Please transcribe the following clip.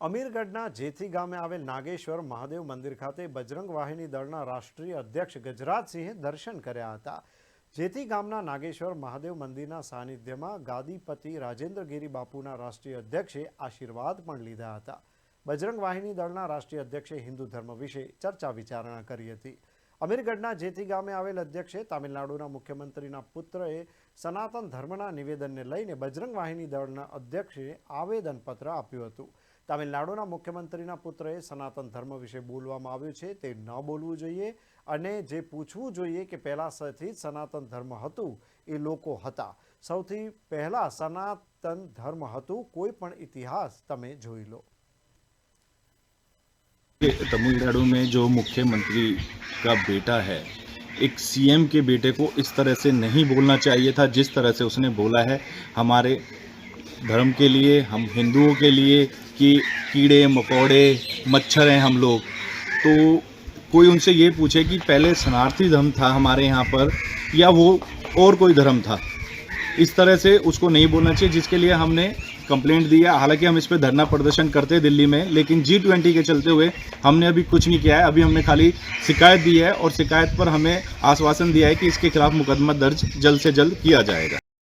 અમીરગઢના જેથી ગામે આવેલ નાગેશ્વર મહાદેવ મંદિર ખાતે બજરંગ વાહિની દળના રાષ્ટ્રીય અધ્યક્ષ ગજરાજસિંહે દર્શન કર્યા હતા. જેથી ગામના નાગેશ્વર મહાદેવ મંદિરના સાનિધ્યમાં ગાદીપતિ રાજેન્દ્રગીરી બાપુના રાષ્ટ્રીય અધ્યક્ષે આશીર્વાદ પણ લીધા હતા. બજરંગ વાહિની દળના રાષ્ટ્રીય અધ્યક્ષે હિન્દુ ધર્મ વિશે ચર્ચા વિચારણા કરી હતી. અમીરગઢના જેથી ગામે આવેલ અધ્યક્ષે તામિલનાડુના મુખ્યમંત્રીના પુત્રએ સનાતન ધર્મના નિવેદનને લઈને બજરંગ વાહિની દળના અધ્યક્ષે આવેદનપત્ર આપ્યું હતું. તામિલનાડુના મુખ્યમંત્રીના પુત્રએ સનાતન ધર્મ વિશે બોલવામાં આવ્યું છે તે ન બોલવું જોઈએ અને જે પૂછવું જોઈએ કે પહેલાં સથી સનાતન ધર્મ હતું એ લોકો હતા સૌથી પહેલાં સનાતન ધર્મ હતું કોઈ પણ ઇતિહાસ તમે જોઈ લો तमिलनाडु में जो मुख्यमंत्री का बेटा है एक सीएम के बेटे को इस तरह से नहीं बोलना चाहिए था जिस तरह से उसने बोला है हमारे धर्म के लिए, हम हिंदुओं के लिए कि कीड़े, मकोड़े, मच्छर हैं हम लोग। तो कोई उनसे ये पूछे कि पहले सनार्थी धर्म था हमारे यहाँ पर, या वो और कोई धर्म था? इस तरह से उसको नहीं बोलना चाहिए, जिसके लिए हमने कंप्लेंट दिया। हालाँकि हम इस पर धरना प्रदर्शन करते हैं दिल्ली में, लेकिन जी ट्वेंटी के चलते हुए हमने अभी कुछ नहीं किया है। अभी हमने खाली शिकायत दी है और शिकायत पर हमें आश्वासन दिया है कि इसके खिलाफ मुकदमा दर्ज जल्द से जल्द किया जाएगा।